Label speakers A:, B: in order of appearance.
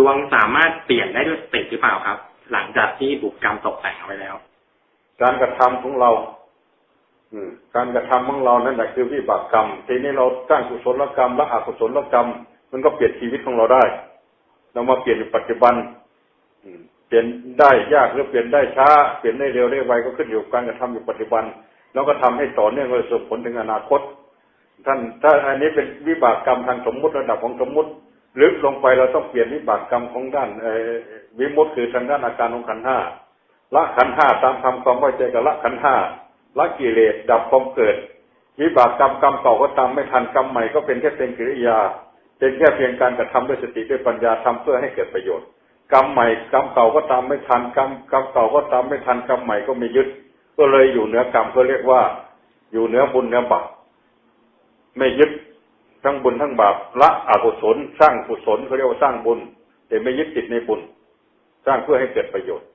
A: ดวงสามารถเปลี่ยนได้ด้วยสติหรือเปล่าครับ หลังจากที่บุกกรรมตกแต่งเอาไว้แล้ว
B: การกระทำของเรา อืม การกระทำของเรานั่นแหละคือวิบากกรรมทีนี้เราสร้างกุศลกรรมและอกุศลกรรม มันก็เปลี่ยนชีวิตของเราได้ เรามาเปลี่ยนอยู่ปัจจุบัน อืมเปลี่ยนได้ยากหรือเปลี่ยนได้ช้า เปลี่ยนได้เร็วได้ไวก็ขึ้นอยู่กับการกระทำอยู่ปัจจุบัน แล้วก็ทำให้ต่อเนื่องเลยส่งผลถึงอนาคต ท่านถ้าอันนี้เป็นวิบากกรรมทางสมมุติระดับของสมมุติ ลึกลงไปเราต้องเปลี่ยนวิบากกรรมของด้านวิมุตติคือทางด้านอาการของขันห้าละขันห้าตามคำความเข้ใจกับละขันห้าละกิเลสดับความเกิด วิบากกรรมกรรมเก่าก็ตามไม่ทันกรรมใหม่ก็เป็นแค่เป็นกิริยา เป็นแค่เพียงการกระทำด้วยสติด้วยปัญญาทำเพื่อให้เกิดประโยชน์ กรรมใหม่กรรมเก่าก็ตามไม่ทันกรรมกรรมเก่าก็ตามไม่ทันกรรมใหม่ก็ไม่ยึด ก็เลยอยู่เหนือกรรมก็เรียกว่า อยู่เหนือบุญเหนือบาปไม่ยึด ทั้งบุญทั้งบาปละอกุศล สร้างกุศลเขาเรียกว่าสร้างบุญ แต่ไม่ยึดติดในบุญ สร้างเพื่อให้เกิดประโยชน์